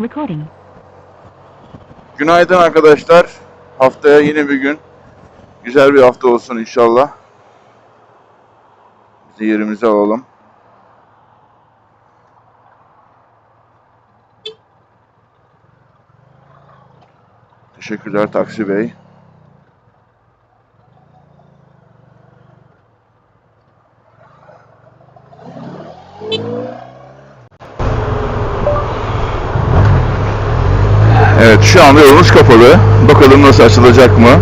Recording. Günaydın arkadaşlar. Haftaya yine bir gün. Güzel bir hafta olsun inşallah. Bizi yerimize alalım. Teşekkürler Taksi Bey. Evet şu anda yolumuz kapalı. Bakalım nasıl açılacak mı?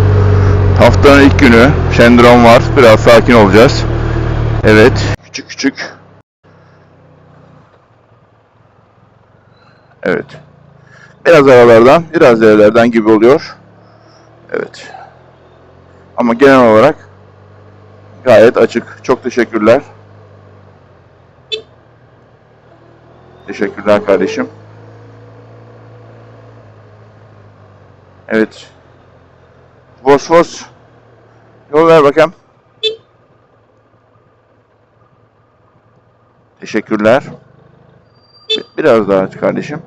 Haftanın ilk günü. Şendron var. Biraz sakin olacağız. Evet. Küçük küçük. Evet. Biraz aralardan, biraz yerlerden gibi oluyor. Evet. Ama genel olarak gayet açık. Çok teşekkürler. Teşekkürler kardeşim. Evet. Vos vos. Yol ver bakalım. Teşekkürler. Bi- Biraz daha aç kardeşim.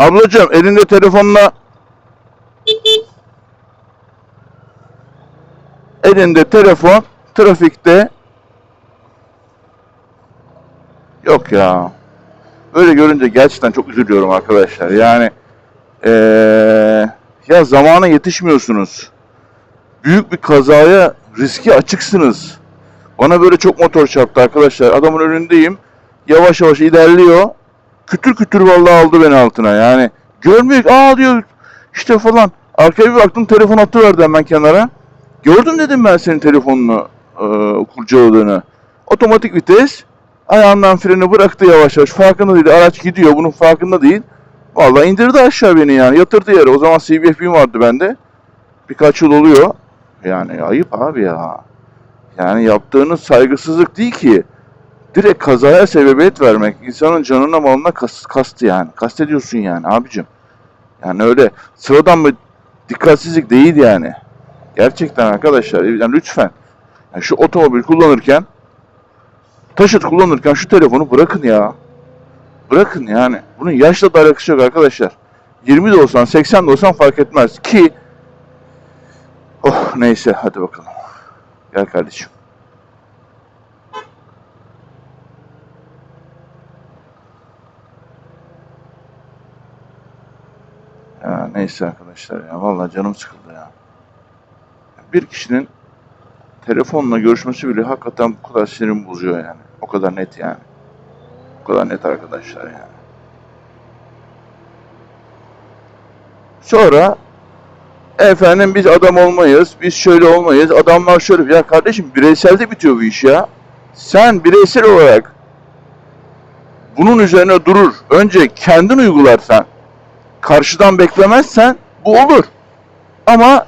Ablacığım elinde telefonla elinde telefon trafikte yok ya. Böyle görünce gerçekten çok üzülüyorum arkadaşlar. Yani eee, ya zamana yetişmiyorsunuz. Büyük bir kazaya riski açıksınız. Bana böyle çok motor çarptı arkadaşlar. Adamın önündeyim. Yavaş yavaş ilerliyor kütür kütür vallahi aldı beni altına yani. Görmüyor aa diyor işte falan. Arkaya bir baktım telefon atıverdi hemen kenara. Gördüm dedim ben senin telefonunu e, kurcaladığını. Otomatik vites ayağından freni bıraktı yavaş yavaş. Farkında değil. Araç gidiyor bunun farkında değil. Vallahi indirdi aşağı beni yani. Yatırdı yere. O zaman CBFB'm vardı bende. Birkaç yıl oluyor. Yani ayıp abi ya. Yani yaptığınız saygısızlık değil ki direkt kazaya sebebiyet vermek insanın canına malına kas, kastı yani. Kastediyorsun yani abicim. Yani öyle sıradan bir dikkatsizlik değil yani. Gerçekten arkadaşlar yani lütfen yani şu otomobil kullanırken taşıt kullanırken şu telefonu bırakın ya. Bırakın yani. Bunun yaşla da alakası yok arkadaşlar. 20 de olsan 80 de olsan fark etmez ki Oh neyse hadi bakalım. Gel kardeşim. Neyse arkadaşlar ya vallahi canım sıkıldı ya. Bir kişinin telefonla görüşmesi bile hakikaten bu kadar sinirim bozuyor yani. O kadar net yani. O kadar net arkadaşlar yani. Sonra efendim biz adam olmayız, biz şöyle olmayız, adamlar şöyle. Ya kardeşim bireyselde bitiyor bu iş ya. Sen bireysel olarak bunun üzerine durur. Önce kendin uygularsan karşıdan beklemezsen bu olur. Ama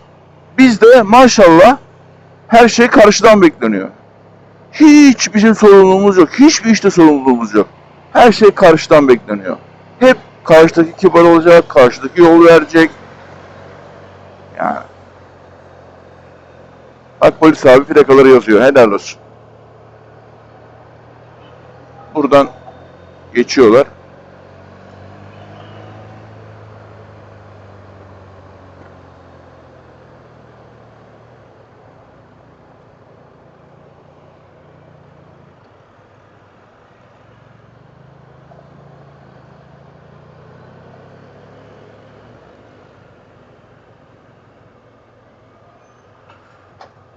bizde maşallah her şey karşıdan bekleniyor. Hiç bizim sorumluluğumuz yok. Hiçbir işte sorumluluğumuz yok. Her şey karşıdan bekleniyor. Hep karşıdaki kibar olacak, karşıdaki yol verecek. Yani. Bak polis abi plakaları yazıyor. Helal olsun. Buradan geçiyorlar.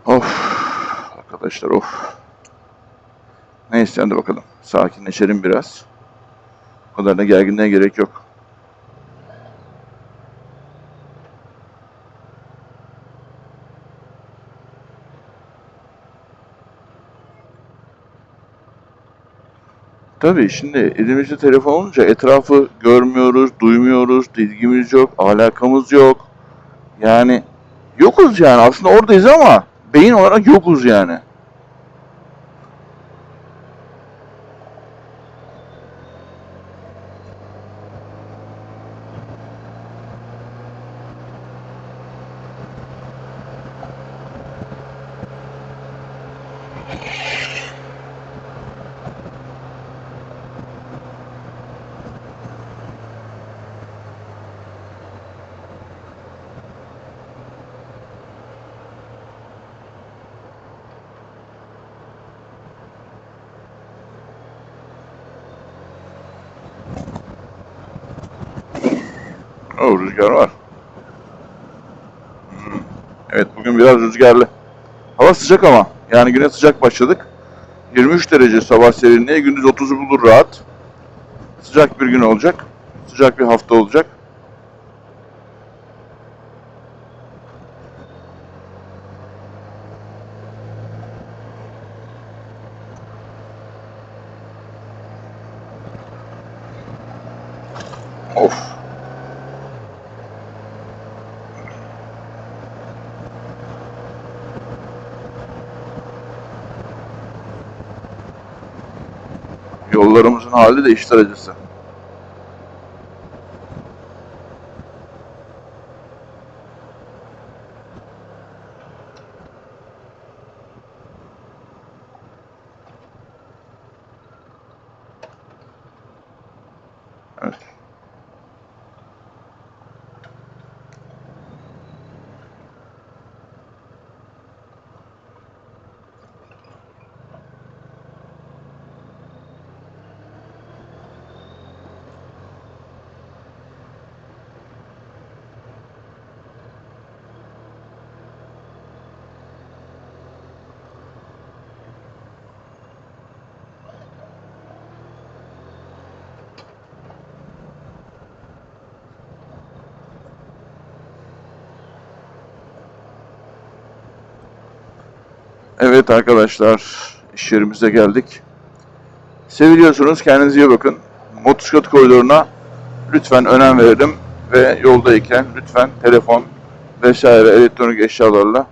Of arkadaşlar of. Neyse hadi bakalım. Sakinleşelim biraz. O kadar da gerginliğe gerek yok. Tabii şimdi elimizde telefon olunca etrafı görmüyoruz, duymuyoruz, ilgimiz yok, alakamız yok. Yani yokuz yani aslında oradayız ama beyin olarak yokuz yani. O rüzgar var. Hmm. Evet bugün biraz rüzgarlı. Hava sıcak ama. Yani güne sıcak başladık. 23 derece sabah serinliği, gündüz 30'u bulur rahat. Sıcak bir gün olacak. Sıcak bir hafta olacak. Of. Yollarımızın hali de işler acısı. Evet. Evet arkadaşlar, iş yerimize geldik. Seviliyorsunuz, kendinize iyi bakın. Motosiklet koridoruna lütfen önem verelim ve yoldayken lütfen telefon vesaire elektronik eşyalarla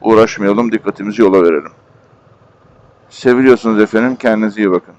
uğraşmayalım, dikkatimizi yola verelim. Seviliyorsunuz efendim, kendinize iyi bakın.